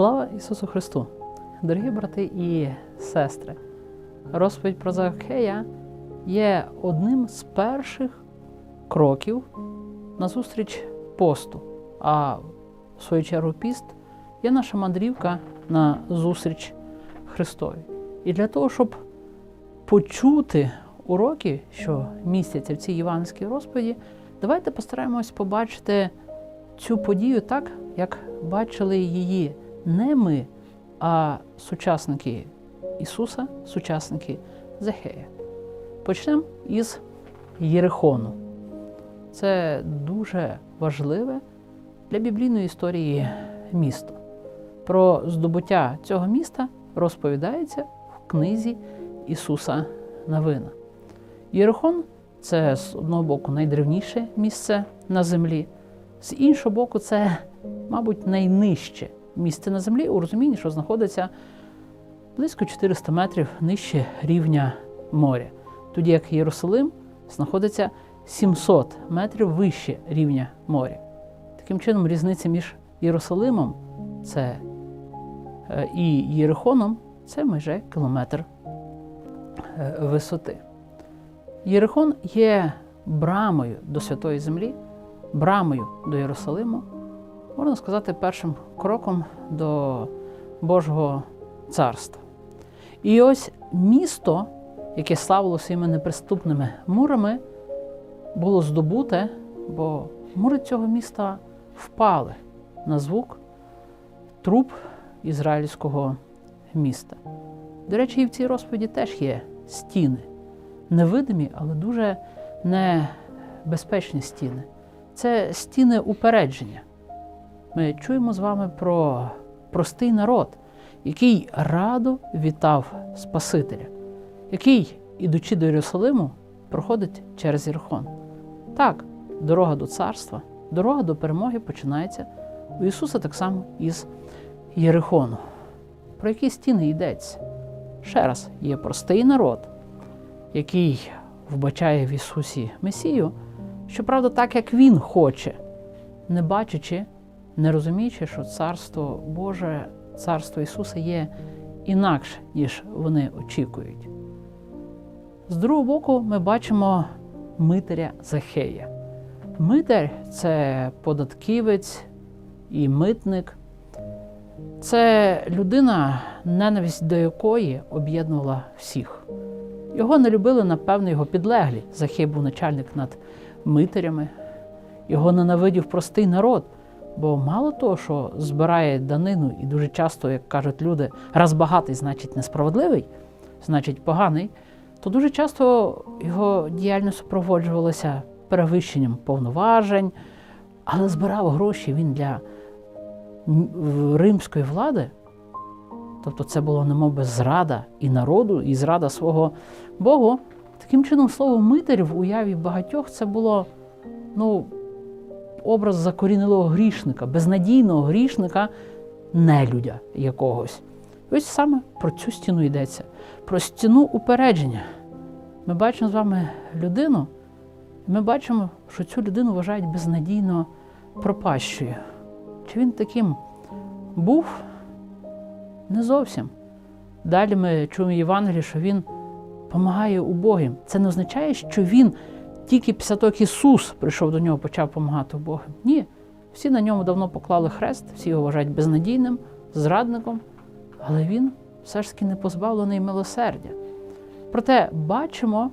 Слава Ісусу Христу! Дорогі брати і сестри! Розповідь про Закхея є одним з перших кроків назустріч посту. А в свою чергу піст є наша мандрівка на зустріч Христові. І для того, щоб почути уроки, що містяться в цій іванській розповіді, давайте постараємось побачити цю подію так, як бачили її не ми, а сучасники Ісуса, сучасники Захея. Почнемо із Єрихону. Це дуже важливе для біблійної історії місто. Про здобуття цього міста розповідається в книзі Ісуса Навина. Єрихон це з одного боку найдревніше місце на землі, з іншого боку, це, мабуть, найнижче місце на землі у розумінні, що знаходиться близько 400 метрів нижче рівня моря, тоді як Єрусалим знаходиться 700 метрів вище рівня моря. Таким чином, різниця між Єрусалимом це, е, і Єрихоном це майже кілометр е, висоти. Єрихон є брамою до Святої Землі, брамою до Єрусалиму, можна сказати, першим кроком до Божого царства. І ось місто, яке славило своїми неприступними мурами, було здобуте, бо мури цього міста впали на звук труб ізраїльського міста. До речі, і в цій розповіді теж є стіни. Невидимі, але дуже небезпечні стіни. Це стіни упередження. Ми чуємо з вами про простий народ, який радо вітав Спасителя, який, ідучи до Єрусалиму, проходить через Єрхон. Так, дорога до царства, дорога до перемоги починається у Ісуса так само із Єрихону. Про які стіни йдеться? Ще раз, є простий народ, який вбачає в Ісусі Месію, щоправда, так як Він хоче, не бачачи, не розуміючи, що Царство Боже, Царство Ісуса є інакше, ніж вони очікують. З другого боку, ми бачимо митаря Захея. Митар це податківець і митник. Це людина, ненависть до якої об'єднувала всіх. Його не любили, напевно, його підлеглі. Захей був начальник над митарями. Його ненавидів простий народ, бо мало того, що збирає данину, і дуже часто, як кажуть люди, раз багатий, значить несправедливий, значить поганий, то дуже часто його діяльність супроводжувалася перевищенням повноважень, але збирав гроші він для римської влади. Тобто це було немов би зрада і народу, і зрада свого Богу. Таким чином, слово митар в уяві багатьох це було ну, образ закорінилого грішника, безнадійного грішника, нелюдя якогось. І ось саме про цю стіну йдеться, про стіну упередження. Ми бачимо з вами людину, і ми бачимо, що цю людину вважають безнадійно пропащою. Чи він таким був? Не зовсім. Далі ми чуємо Євангелії, що він допомагає убогим. Це не означає, що він тільки після того, як Ісус прийшов до нього, почав допомагати убогим. Ні. Всі на ньому давно поклали хрест, всі його вважають безнадійним, зрадником, але він все ж таки не позбавлений милосердя. Проте бачимо,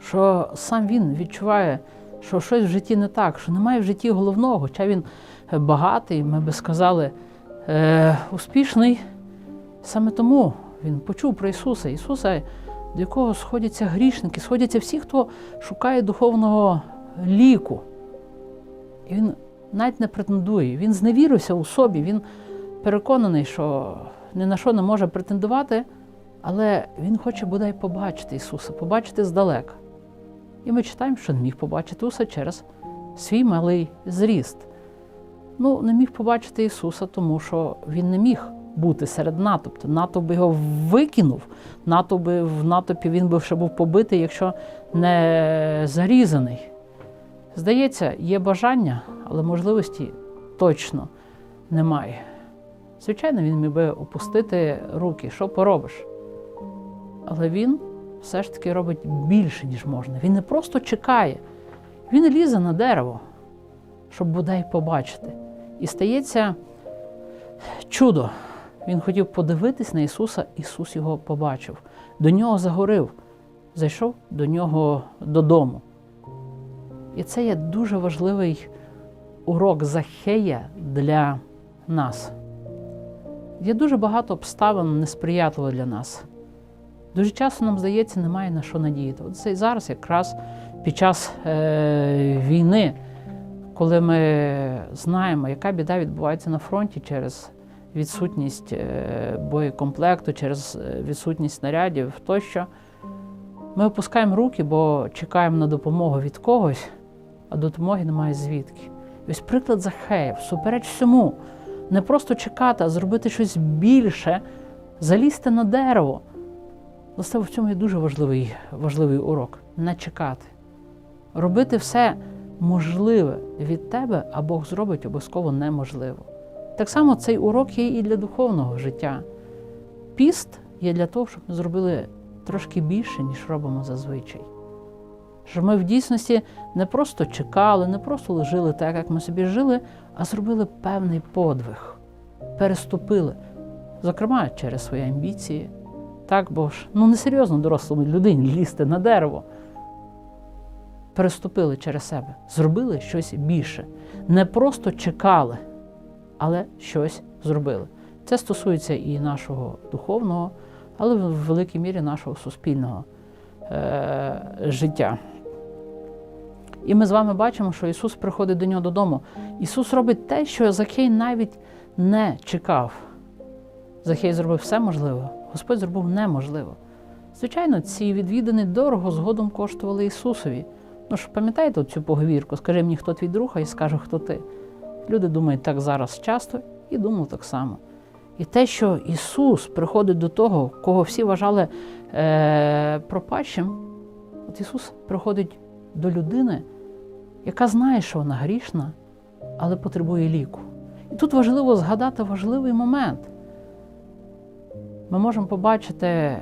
що сам він відчуває, що щось в житті не так, що немає в житті головного, хоча він багатий, ми би сказали, е, успішний. Саме тому він почув про Ісуса, Ісуса, до якого сходяться грішники, сходяться всі, хто шукає духовного ліку. І він навіть не претендує, він зневірився у собі, він переконаний, що ні на що не може претендувати, але він хоче бодай побачити Ісуса, побачити здалека. І ми читаємо, що не міг побачити Ісуса через свій малий зріст. Ну, не міг побачити Ісуса, тому що Він не міг бути серед натовпу. Натовп би його викинув, натовп би, в натовпі він би ще був побитий, якщо не зарізаний. Здається, є бажання, але можливості точно немає. Звичайно, він міг би опустити руки, що поробиш. Але він все ж таки робить більше, ніж можна. Він не просто чекає, він лізе на дерево, щоб бодай побачити. І стається чудо. Він хотів подивитись на Ісуса, Ісус його побачив. До нього загорив, зайшов до нього додому. І це є дуже важливий урок Захея для нас. Є дуже багато обставин несприятливих для нас. Дуже часто нам здається, немає на що надіяти. От це і зараз, якраз під час е, війни, коли ми знаємо, яка біда відбувається на фронті через відсутність е, боєкомплекту, через е, відсутність снарядів тощо, ми опускаємо руки, бо чекаємо на допомогу від когось, а допомоги немає звідки. Ось приклад Захея, всупереч всьому, не просто чекати, а зробити щось більше, залізти на дерево. Власне, в цьому є дуже важливий, важливий урок не чекати. Робити все можливе від тебе, а Бог зробить обов'язково неможливо. Так само цей урок є і для духовного життя. Піст є для того, щоб ми зробили трошки більше, ніж робимо зазвичай. Щоб ми в дійсності не просто чекали, не просто жили так, як ми собі жили, а зробили певний подвиг, переступили, зокрема через свої амбіції. Так, бо ж ну несерйозно дорослому людині лізти на дерево. Переступили через себе, зробили щось більше. Не просто чекали, але щось зробили. Це стосується і нашого духовного, але в великій мірі нашого суспільного е- життя. І ми з вами бачимо, що Ісус приходить до нього додому. Ісус робить те, що Захей навіть не чекав. Захей зробив все можливе, Господь зробив неможливо. Звичайно, ці відвідини дорого згодом коштували Ісусові. Ну ж, пам'ятаєте цю поговірку? Скажи мені, хто твій друг, а я скажу, хто ти. Люди думають так зараз часто і думав так само. І те, що Ісус приходить до того, кого всі вважали е- пропащим, от Ісус приходить до людини, яка знає, що вона грішна, але потребує ліку. І тут важливо згадати важливий момент. Ми можемо побачити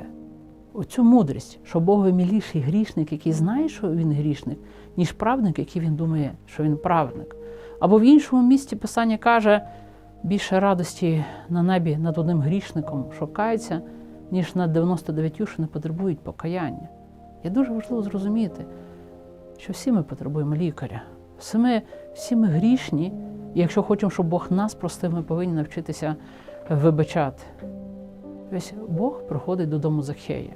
оцю мудрість, що Богові міліший грішник, який знає, що він грішник, ніж праведник, який він думає, що він праведник. Або в іншому місці Писання каже, більше радості на небі над одним грішником, що кається, ніж над 99, що не потребують покаяння. Є дуже важливо зрозуміти, що всі ми потребуємо лікаря. Всі ми, всі ми грішні, і якщо хочемо, щоб Бог нас простив, ми повинні навчитися вибачати. Весь Бог приходить додому Захея.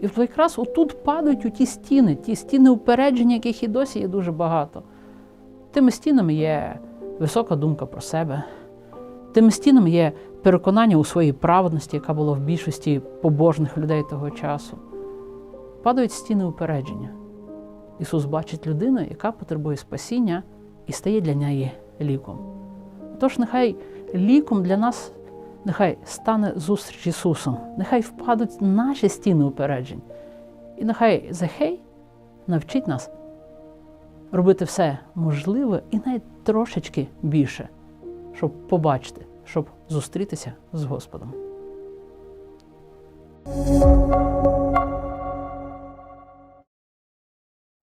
І якраз отут падають у ті стіни, ті стіни упередження, яких і досі є дуже багато. Тими стінами є висока думка про себе, тими стінами є переконання у своїй праведності, яка була в більшості побожних людей того часу. Падають стіни упередження. Ісус бачить людину, яка потребує спасіння і стає для неї ліком. Тож нехай ліком для нас нехай стане зустріч Ісусом, нехай впадуть наші стіни упереджень. І нехай Захей навчить нас робити все можливе і навіть трошечки більше, щоб побачити, щоб зустрітися з Господом.